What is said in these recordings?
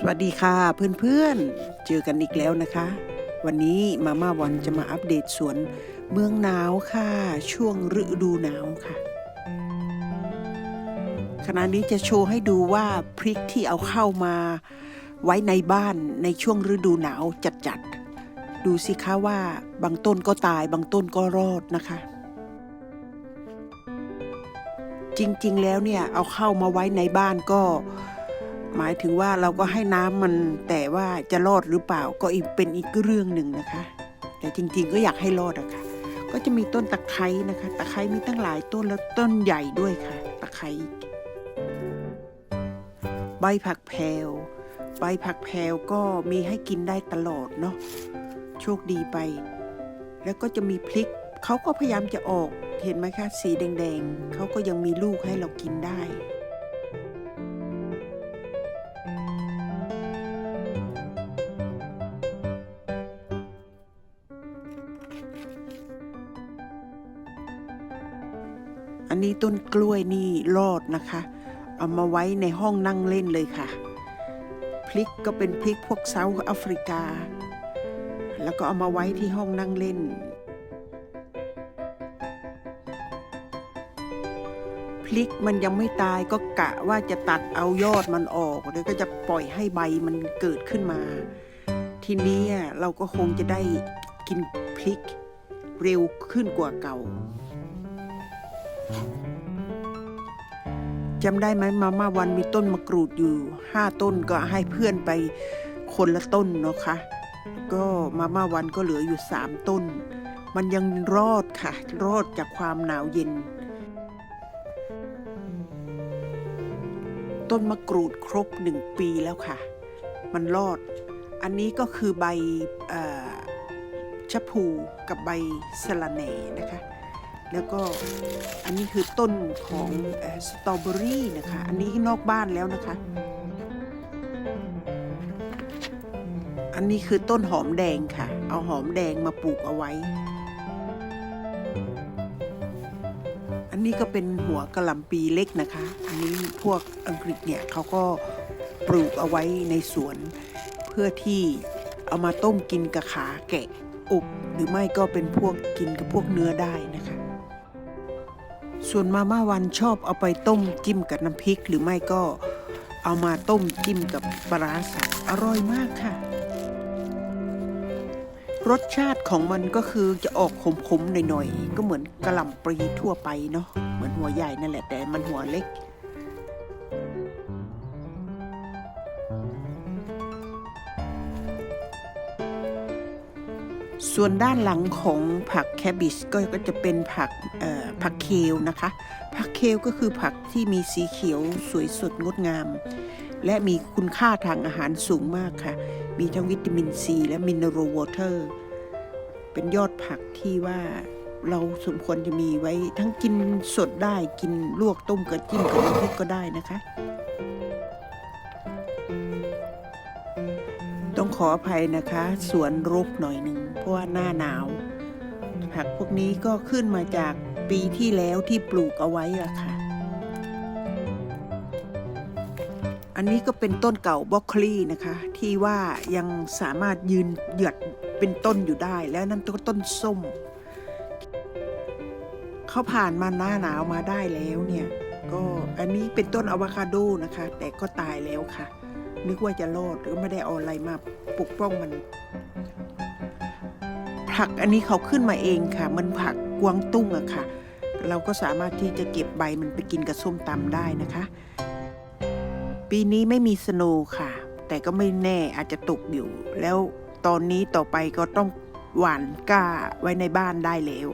สวัสดีค่ะเพื่อนๆ เจอกันอีกแล้วนะคะ วันนี้มาม่าวันจะมาอัปเดตสวนเมืองหนาวค่ะ ช่วงฤดูหนาวค่ะ ขณะนี้จะโชว์ให้ดูว่าพริกที่เอาเข้ามาไว้ในบ้านในช่วงฤดูหนาวจัดๆ ดูสิคะว่าบางต้นก็ตายบางต้นก็รอดนะคะ จริงๆแล้วเนี่ยเอาเข้ามาไว้ในบ้านก็ หมายถึงว่าเราก็ให้น้ำมันแต่ว่าจะรอดหรือเปล่าก็อีกเป็นอีกเรื่องหนึ่งนะคะ แต่จริงๆก็อยากให้รอดอะค่ะ ก็จะมีต้นตะไคร้นะคะ ตะไคร้มีตั้งหลายต้นแล้วต้นใหญ่ด้วยค่ะ ตะไคร้ใบผักแพรวใบผักแพรวก็มีให้กินได้ตลอดเนาะโชคดีไป แล้วก็จะมีพริกเขาก็พยายามจะออกเห็นไหมคะ สีแดงๆเขาก็ยังมีลูกให้เรากินได้ อันนี้ต้นกล้วยนี่รอดนะคะ เอามาไว้ในห้องนั่งเล่นเลยค่ะ พริกก็เป็นพริกพวกเซาท์แอฟริกา แล้วก็เอามาไว้ที่ห้องนั่งเล่น พริกมันยังไม่ตายก็กะว่าจะตัดเอายอดมันออกแล้วก็จะปล่อยให้ใบมันเกิดขึ้นมา ทีนี้เราก็คงจะได้กินพริกเร็วขึ้นกว่าเก่า จำได้ไหมมาม่าวันมีต้นมะกรูดอยู่ห้าต้นก็ให้เพื่อนไปคนละต้นเนาะคะก็มาม่าวันก็เหลืออยู่สามต้น มันยังรอดค่ะ รอดจากความหนาวเย็น ต้นมะกรูดครบหนึ่งปีแล้วค่ะ มันรอด อันนี้ก็คือใบอชะพูกับใบสะระแหน่นะคะ แล้วก็อันนี้คือต้นของเอ่อสตรอเบอรี่นะคะ อันนี้นอกบ้านแล้วนะคะ อันนี้คือต้นหอมแดงค่ะ เอาหอมแดงมาปลูกเอาไว้ อันนี้ก็เป็นหัวกะหล่ำปีเล็กนะคะ อันนี้พวกอังกฤษเนี่ยเขาก็ปลูกเอาไว้ในสวน เพื่อที่เอามาต้มกินกับขาแกะอบหรือไม่ก็เป็นพวกกินกับพวกเนื้อได้นะคะ ส่วนมาม่าวันชอบเอาไปต้มจิ้มกับน้ำพริกหรือไม่ก็เอามาต้มจิ้มกับปลาร้าสับอร่อยมากค่ะ รสชาติของมันก็คือจะออกขมๆหน่อยๆ ก็เหมือนกระหล่ำปลีทั่วไปเนาะเหมือนหัวใหญ่นั่นแหละแต่มันหัวเล็ก ส่วนด้านหลังของผักแคบิชก็จะเป็นผักผักเคลนะคะ ผักเคลก็คือผักที่มีสีเขียวสวยสดงดงาม และมีคุณค่าทางอาหารสูงมากค่ะ มีทั้งวิตามินซีและมินเนอรัลวอเตอร์ เป็นยอดผักที่ว่าเราสมควรจะมีไว้ทั้งกินสดได้กินลวกต้มกับจิ้มกับน้ำพริกก็ได้นะคะ ต้องขออภัยนะคะ สวนรกหน่อยหนึ่งเพราะว่าหน้าหนาว ผักพวกนี้ก็ขึ้นมาจากปีที่แล้วที่ปลูกเอาไว้อะค่ะ อันนี้ก็เป็นต้นเก่าบล็อกคลีนะคะ ที่ว่ายังสามารถยืนเหยือดเป็นต้นอยู่ได้ แล้วนั่นก็ต้นส้ม เขาผ่านมาหน้าหนาวมาได้แล้วเนี่ย ก็อันนี้เป็นต้นอะวคาโดนะคะ แต่ก็ตายแล้วค่ะ นึกว่าจะรอดหรือไม่ได้เอาอะไรมาปกป้องมัน ผักอันนี้เขาขึ้นมาเองค่ะ มันผักกวางตุ้งอะค่ะ เราก็สามารถที่จะเก็บใบมันไปกินกับส้มตำได้นะคะ ปีนี้ไม่มีสโนค่ะ แต่ก็ไม่แน่อาจจะตกอยู่ แล้วตอนนี้ต่อไปก็ต้องหว่านก้าไว้ในบ้านได้แล้ว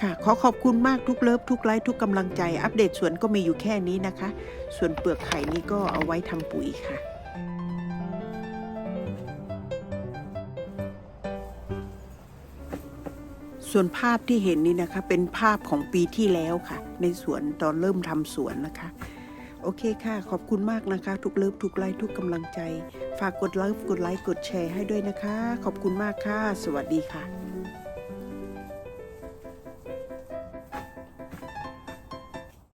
ค่ะขอขอบคุณมากทุกเลิฟทุกไลค์ทุกกำลังใจ อัปเดตสวนก็มีอยู่แค่นี้นะคะ ส่วนเปลือกไข่นี้ก็เอาไว้ทำปุ๋ยค่ะ ส่วนภาพที่เห็นนี่นะคะ เป็นภาพของปีที่แล้วค่ะ ในสวนตอนเริ่มทำสวนนะคะ โอเคค่ะ ขอบคุณมากนะคะ ทุกเลิฟทุกไลค์ทุกกำลังใจ ฝากกดไลค์กดไลค์กดแชร์ให้ด้วยนะคะ ขอบคุณมากค่ะ สวัสดีค่ะ